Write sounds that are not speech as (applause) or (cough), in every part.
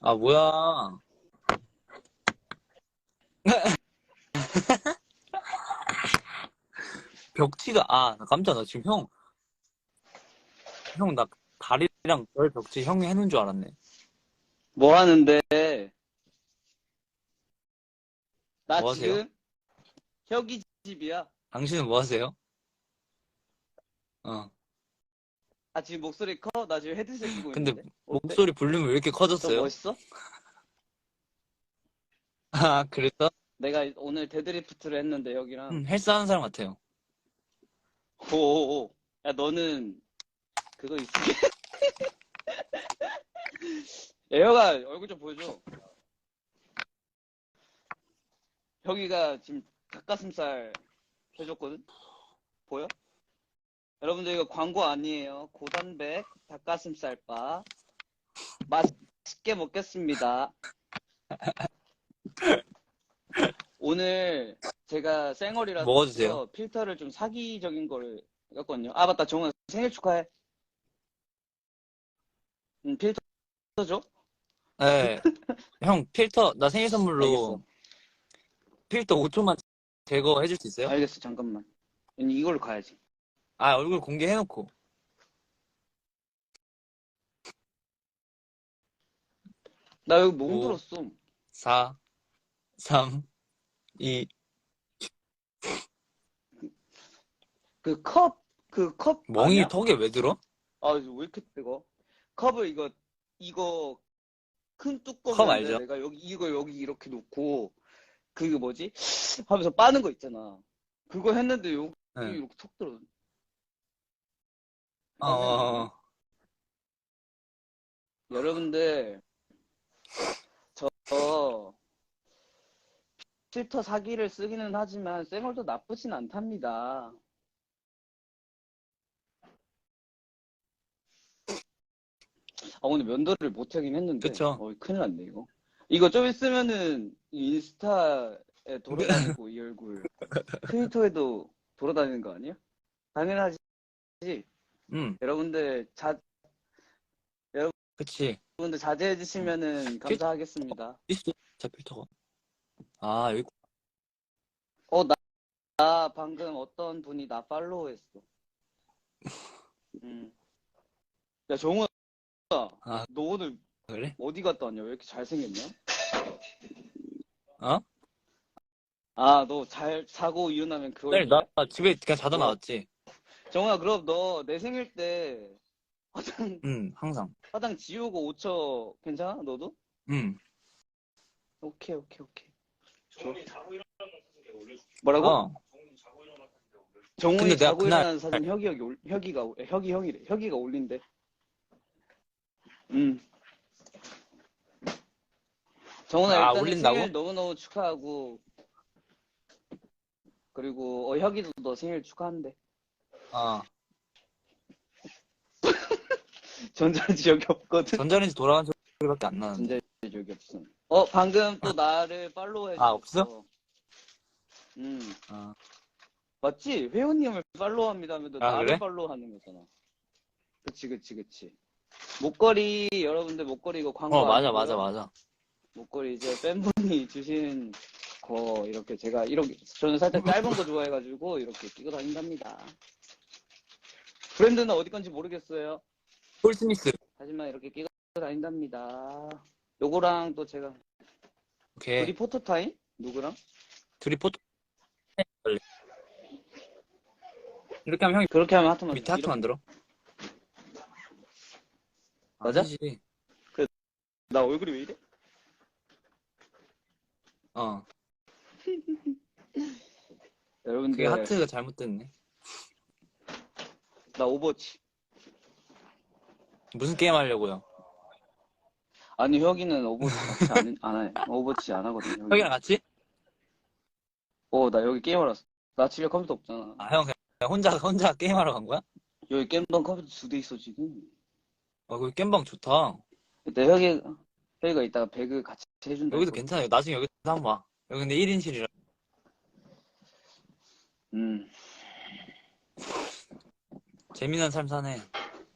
아, 뭐야. (laughs) 벽치가, 아, 나 깜짝 나 지금 형, 형, 나 다리랑 별 벽치 형이 해놓은 줄 알았네. 뭐 하는데? 나 뭐 하세요? 지금 혁이 집이야. 당신은 뭐 하세요? 어. 아 지금 목소리 커? 나 지금 헤드셋 끼고 근데 있는데. 목소리 볼륨이 왜 이렇게 더 커졌어요? 멋있어? (laughs) 아, 그랬어? 내가 오늘 데드리프트를 했는데 여기랑 음, 헬스 하는 사람 같아요. 오오오. 야 너는 그거 있어? 야 혁아 얼굴 좀 보여줘. 혁이가 지금 닭가슴살 해줬거든? 보여? 여러분들 이거 광고 아니에요. 고단백 닭가슴살바 맛있게 먹겠습니다. 오늘 제가 먹어주세요. 필터를 좀 사기적인 거를 였거든요. 아 맞다 정원 생일 축하해. 음, 필터 줘? 네. 형, 필터, 나 생일 선물로 알겠어. 필터 5초만 제거해줄 수 있어요? 알겠어 잠깐만. 이걸로 가야지. 아, 얼굴 공개해놓고. 나 여기 목 오. 들었어. 4, 3, 2. 그 컵, 그 컵. 멍이 아니야? 턱에 왜 들어? 아, 왜 이렇게 뜨거? 컵을 이거, 이거, 큰 뚜껑. 컵 알죠? 내가 여기, 이거 여기 이렇게 놓고, 그게 뭐지? 하면서 빠는 거 있잖아. 그거 했는데 여기 네. 이렇게 톡 들어. 어, 어, 어. 여러분들, 저, 필터 사기를 쓰기는 하지만, 쌩얼도 나쁘진 않답니다. 아, 오늘 면도를 못 하긴 했는데. 그쵸. 어, 큰일 났네, 이거. 이거 좀 있으면은, 인스타에 돌아다니고, 이 얼굴. (laughs) 트위터에도 돌아다니는 거 아니야? 당연하지. 음, 여러분들, 자, 그치. 여러분들 자제해 주시면은 감사하겠습니다. 있어, 자, 필터가. 아, 여기, 어, 나, 나 방금 어떤 분이 나 팔로우 했어. (laughs) 음. 야, 정우야. 아. 너 오늘 그래? 어디 갔다 왔냐? 왜 이렇게 잘생겼냐? 어? 아, 너 잘 자고 일어나면 그거. 내일 나 집에 그냥 자다 뭐? 나왔지. 정우야, 그럼 너 내 생일 때 화장, 응, 항상. 화장 지우고 5초 괜찮아? 너도? 응. 오케이, 오케이, 오케이. 뭐라고? 어. 정훈이 근데 내가 자고 그날- 일어나는 사진 혁이 혁이 올, 혁이가 올- 혁이 형이래. 혁이가 올린대. 음. 정훈아 아, 일단 올린다고? 생일 너무너무 축하하고 그리고 어 혁이도 너 생일 축하한대. 어. (laughs) 전자레인지 여기 없거든. 전자레인지 돌아간 소리밖에 안 나는데. 전자레인지 여기 없어. 어 방금 또 나를 팔로우 해 줬어. 아, 없어? 음. 어. 맞지? 회원님을 팔로우 합니다 하면 너 아, 나를 그래? 팔로우 하는 거잖아. 그치 그치 그치. 목걸이 여러분들 목걸이 이거 광고 어, 맞아. 맞아, 맞아. 목걸이 이제 팬분이 (laughs) 주신 거 이렇게 제가 이렇게 저는 살짝 짧은 거 좋아해가지고 이렇게 끼고 다닌답니다. 브랜드는 어디 건지 모르겠어요. 폴 스미스. 하지만 이렇게 끼고 다닌답니다. 요거랑 또 제가 오케이. 우리 포토 타임 누구랑? 둘이 포토. 이렇게 하면 형이 그렇게 하면 하트 밑에 하트 만들어. 맞아? 아니지. 나 얼굴이 왜 이래? 어. (laughs) 여러분들 그게 하트가 잘못됐네. 나 오버워치. 무슨 게임 하려고요? 아니 혁이는 오버워치 같이 안, 안 해. 오버워치 안 하거든. 혁이. 형이랑 같이? 어, 나 여기 게임하러 왔어. 나 집에 컴퓨터 없잖아. 아, 형 그냥 혼자, 혼자 게임하러 간 거야? 여기 게임방 컴퓨터 두 대 있어, 지금. 아, 그 게임방 좋다. 근데 혁이, 혁이가 이따가 배그 같이 해준다. 여기도 괜찮아요. 나중에 여기서 한번 와. 여기 근데 1인실이라. 음. 재미난 삶 사네.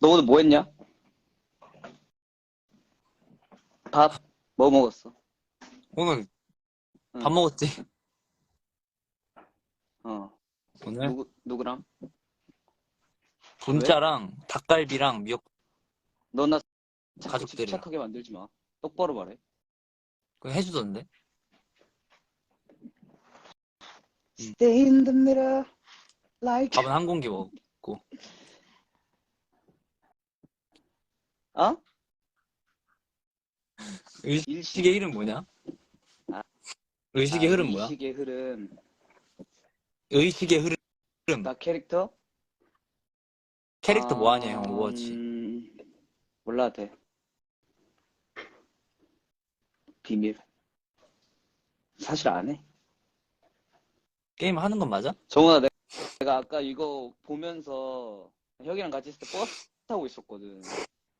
너 오늘 뭐 했냐? 밥. 뭐 먹었어? 오늘 응. 밥 먹었지? 어. 오늘 누구, 누구랑? 분짜랑 닭갈비랑 미역 너나 가족들이랑. 집착하게 만들지 마. 똑바로 말해. 그거 해주던데? Stay in the middle, like. 밥은 한 공기 먹었고 어? 의식의 이름 뭐냐? 아. 의식의 아, 흐름 뭐야? 의식의 흐름. 의식의 흐름 나 캐릭터? 캐릭터 아, 뭐하냐 형 오버워치 음, 몰라도 돼. 비밀. 사실 안 해. 게임 하는 건 맞아? 정훈아, 내- 내가 아까 이거 보면서 형이랑 같이 있을 때 버스 타고 있었거든.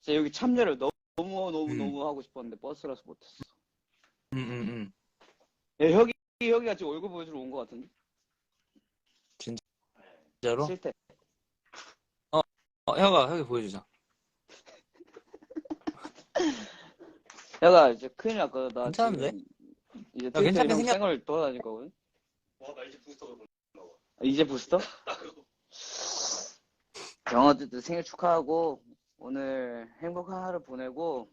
진짜 여기 참여를 너무, 너무, 너무, 음. 너무 하고 싶었는데 버스라서 못했어. 응응응 야, 혁이, 혁이가 지금 얼굴 보여주러 온 것 같은데? 진짜로? 싫대. 어 형아 형이 보여주자 (laughs) 혁아, 이제 큰일 났거든. 나 괜찮은데? 지금 이제 야, 괜찮게 형 생겼- 생얼 돌아다닐 거거든? 와, 나 이제 부스터가. 아, 이제 부스터? (laughs) 영어들도 생일 축하하고 오늘 행복한 하루 보내고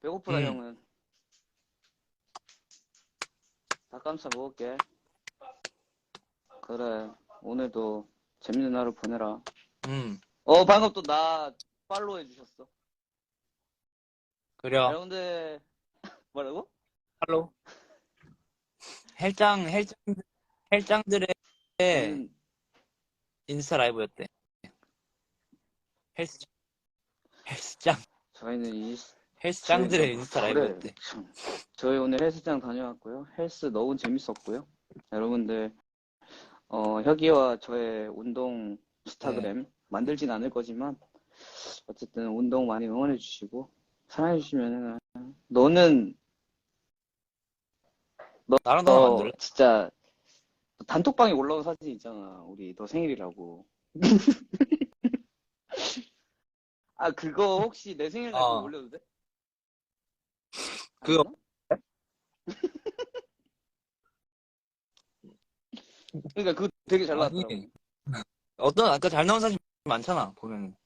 배고프다 음. 형은. 닭가슴살 먹을게. 그래 오늘도 재밌는 하루 보내라. 응 어 방금 또 나 팔로우 해주셨어. 그래 여러분들 (laughs) 뭐라고? 할로 헬짱 헬짱 헬짱들의 음, 인스타 라이브였대 헬스 헬스짱 저희는 이 헬스짱들의 저희는- 인스타 라이브였대 참. 저희 오늘 헬스장 다녀왔고요. 헬스 너무 재밌었고요. 여러분들, 어, 혁이와 저의 운동 인스타그램 만들진 않을 거지만, 어쨌든 운동 많이 응원해 주시고, 사랑해 주시면은, 너는, 나랑 너랑 어, 만들래? 진짜, 단톡방에 올라온 사진 있잖아. 우리 너 생일이라고. (laughs) 아, 그거 혹시 내 생일 날 그거 어. 올려도 돼? 그거-? (laughs) 그러니까 그거 되게 잘 나왔더라고. 아니 어떤 아까 잘 나온 사진 많잖아 보면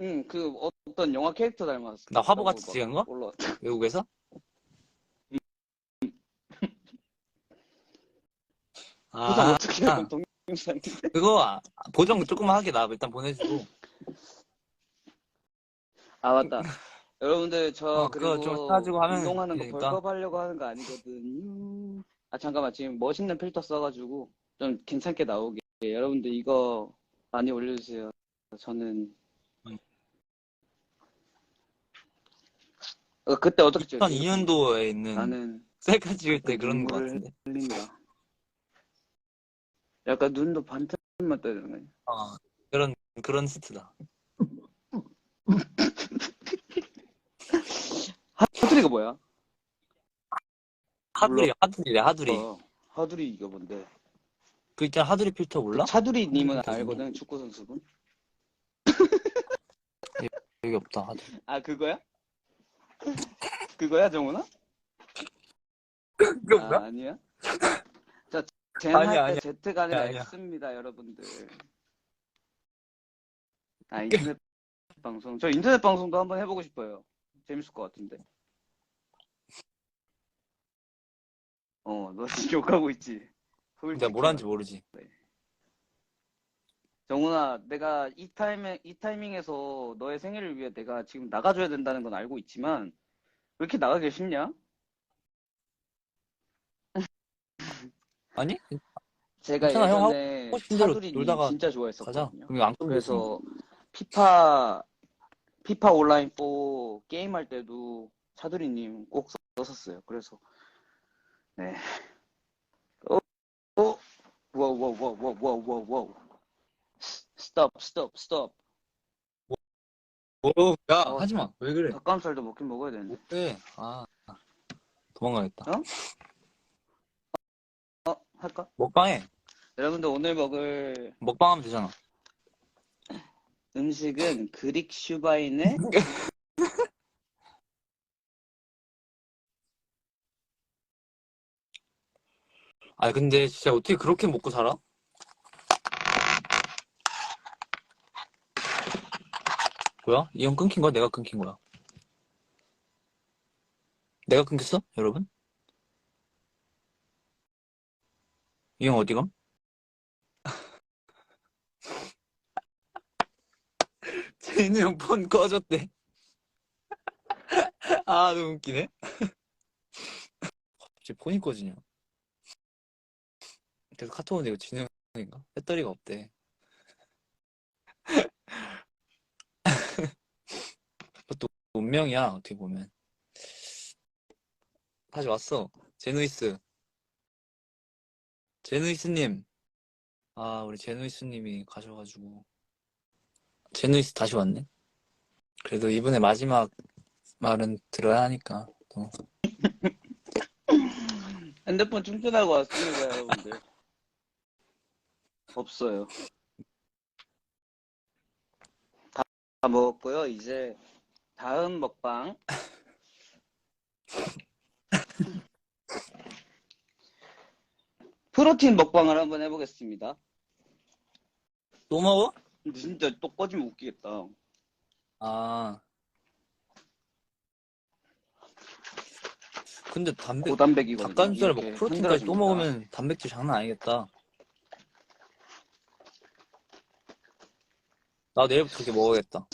응, 그 어떤 영화 캐릭터 닮았어. 나 화보같이 찍은 거? 올라왔다. (laughs) 외국에서 (laughs) 보상 아 어떻게 아, 하면 동영상인데? 그거 아, 보정 조금만 하게 나 일단 보내주고 아 맞다. (laughs) 여러분들 저 어, 그거 그리고 좀 사가지고 하면 운동하는 거 되니까. 벌컥 하려고 하는 거 아니거든요. 아 잠깐만 지금 멋있는 필터 써가지고 좀 괜찮게 나오게 여러분들 이거 많이 올려주세요. 저는 음. 어, 그때 어떻게 찍었지? 2002년도에 있는 나는 셀카 찍을 때 그런 거 눈물을 같은데 흘린다. 약간 눈도 떠야 되는 거야. 어 그런 그런 스트다 (laughs) 하두리가 뭐야? 하두리 하두리래 하두리 어, 하두리 이거 뭔데? 그 있잖아 하두리 필터 몰라? 차두리님은 하두리 알거든 축구 선수분. (laughs) 여기 없다 하두리 아 그거야? 그거야 정훈아? 그거 아, 아니야? 자, 젠 아니야, 할 아니야. 때 Z가 아니라 아니야. X입니다, 여러분들. 아, (laughs) 인터넷 방송. 저 인터넷 방송도 한번 해보고 싶어요. 재밌을 것 같은데. 어, 너 지금 (laughs) 욕하고 있지? 솔직히. 내가 뭘 하는지 모르지 정훈아, 내가 이 타이밍, 이 타이밍에서 너의 생일을 위해 내가 지금 나가줘야 된다는 건 알고 있지만, 왜 이렇게 나가기 쉽냐? (laughs) 아니? 제가 괜찮아, 형 예전에 하고 싶은 대로 차두리 님 놀다가 진짜 가자 좋아했었거든요. 그럼 안 끊겼어 그래서 피파 피파 온라인 4 게임할 때도 차두리님 꼭 썼었어요. 그래서 네. 어, 어, 와우 와우 와우 와우 와우 와우 와우. 스톱 스톱 스톱. 오, 야 어. 하지 마 왜 그래 닭가슴살도 먹긴 먹어야 되는데. 못해 아 도망가겠다 어 할까? 먹방해 여러분들 오늘 먹을 먹방하면 되잖아 음식은 그릭 슈바인의 (laughs) 아, 근데 진짜 어떻게 그렇게 먹고 살아? 뭐야? 이 형 끊긴 거야? 내가 끊긴 거야? 내가 끊겼어? 여러분? 이 형 어디 감? (laughs) 제인우 형 폰 꺼졌대. (laughs) 아, 너무 웃기네. (laughs) 갑자기 폰이 꺼지냐? 계속 카톡 오는데 이거 진우 형인가? 배터리가 없대. (laughs) 그것도 운명이야, 어떻게 보면. 다시 왔어. 제누이스. 제누이스님. 아, 우리 제누이스님이 가셔가지고. 제누이스 다시 왔네? 그래도 이번에 마지막 말은 들어야 하니까, 또. (laughs) 핸드폰 충전하고 왔습니다, 여러분들. 없어요. 다, 다 먹었고요. 이제 다음 먹방. 프로틴 먹방을 한번 해보겠습니다. 또 먹어? 근데 진짜 또 꺼지면 웃기겠다. 아. 근데 담배, 고단백이거든요. 닭가슴살 이렇게 먹고 프로틴까지 또. 먹으면 단백질 장난 아니겠다. 나 내일부터 그렇게 먹어야겠다.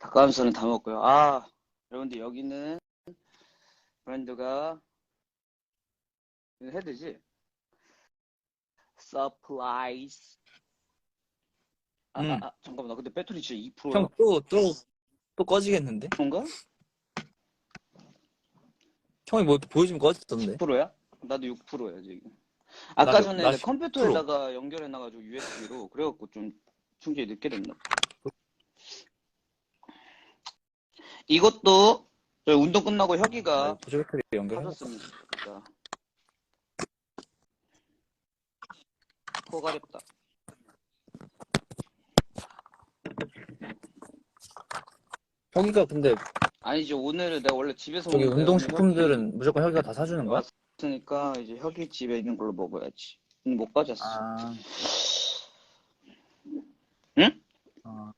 닭가슴살은 다 먹고요. 아, 여러분들 여기는 브랜드가 해야 되지? 서프라이즈. 아, 음. 아, 아, 잠깐만. 나 근데 배터리 진짜 2%야. 형, 또, 또, 또 꺼지겠는데? 그런가? 형이 뭐 보여주면 꺼졌던데? 6%야? 나도 6%야, 지금. 아까 나도- 전에 나내 10%. 컴퓨터에다가 연결해 놔가지고 USB로 그래갖고 좀 충전이 늦게 됐나? 이것도 저희 운동 끝나고 혁이가 보조 배터리 연결해. 하셨습니다. 코가 렵다. 혁이가 근데 아니죠. 오늘은 내가 원래 집에서 저기 먹는데 운동 식품들은 무조건 혁이가 다 사주는 거야? 왔으니까 이제 혁이 집에 있는 걸로 먹어야지. 응, 못 가졌어. 아. 응? 어.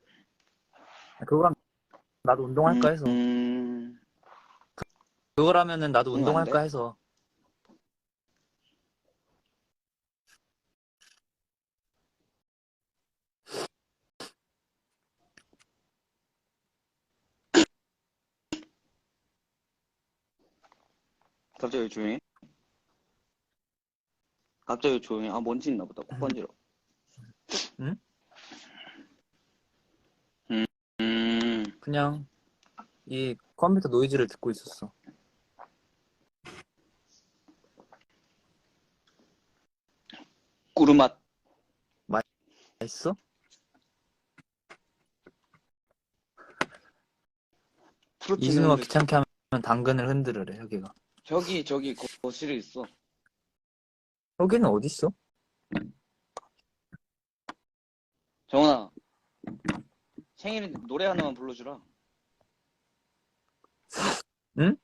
그거랑 나도 운동할까 해서. 음, 그거라면은 나도 운동할까 돼? 해서. 갑자기 왜 조용해? 갑자기 왜 조용해? 아, 먼지 있나 보다. 코 번지러. 응? 음, 그냥 이 컴퓨터 노이즈를 듣고 있었어. 꾸르맛. 맛있어? 프로틴 있는데 귀찮게 하면 당근을 흔들으래, 혁이가. 혁이 저기 거- 거실에 있어. 혁이는 어딨어? 정원아. 생일인데 노래 하나만 불러주라. 응?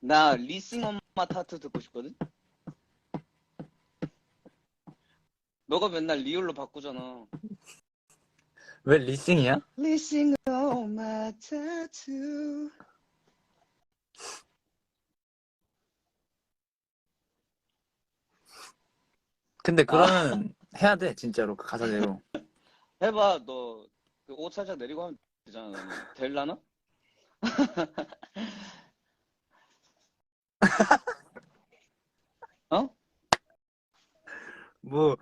나 리싱 엄마 타투 듣고 싶거든? 너가 맨날 리얼로 바꾸잖아. 왜 리싱이야? On my tattoo. 근데 그거는 해야 돼, 진짜로. 그 가사 대로. (laughs) 해봐, 너, 그옷 살짝 내리고 하면 되잖아, 너는. 될라나? (laughs) 어? 뭐,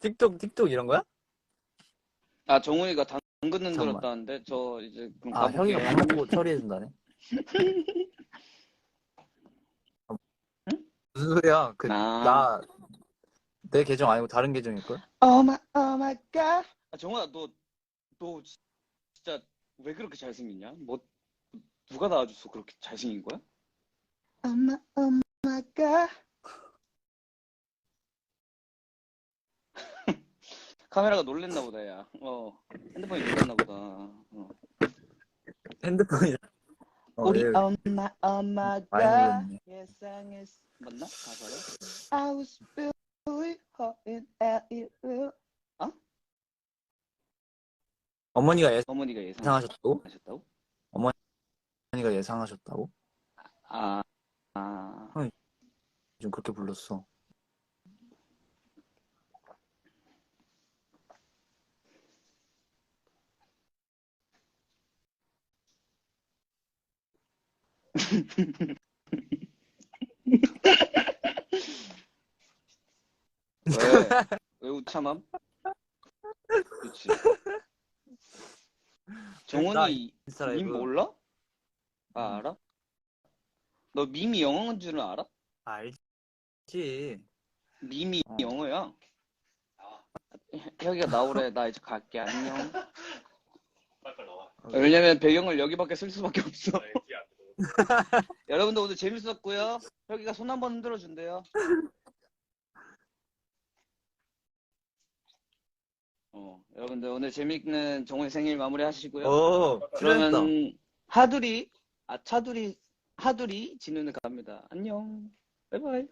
틱톡, 틱톡 이런 거야? 아, 정훈이가 당근 잠깐만. 흔들었다는데, 저 이제, 그럼 아. 혁이가 밥 먹고 처리해 준다네. 무슨 소리야? 그, 아. 나, 내 계정 아니고 다른 계정일걸? Oh my, oh my god. 아, 정훈아, 너, 너 진짜 왜 그렇게 잘생겼냐? 뭐, 누가 나와줘서 그렇게 잘생긴 거야? Oh my, oh my god. (laughs) 카메라가 놀랬나 보다, 야. 어, 핸드폰이 놀랬나 보다. 어. 핸드폰이. 어, 우리 예. 엄마, 엄마, 많이 사랑했 맞나 가사를? I was will. 어머니가 어머니가 예상 예상하셨다고? 하셨다고? 어머니가 예상하셨다고? 아, 아, 좀 그렇게 불렀어. (laughs) 왜? 왜 우참함? 그렇지. 정원이 인스타 밈 라이브 몰라? 아, 알아? 너 밈이 영어인 줄은 알아? 알지. 밈이 어. 영어야. 혁이가 나오래. 나 이제 갈게. 안녕. 빨빨 나와. 왜냐면 배경을 여기밖에 쓸 수밖에 없어. 나 뒤에 안 돼. (laughs) 여러분들 오늘 재밌었고요. 혁이가 손 한 번 흔들어 준대요. 어, 여러분들 오늘 재밌는 정훈이 생일 마무리 하시고요. 오, 그러면 그러면 하두리, 아 차두리, 하두리 진우는 갑니다. 안녕. 바이바이.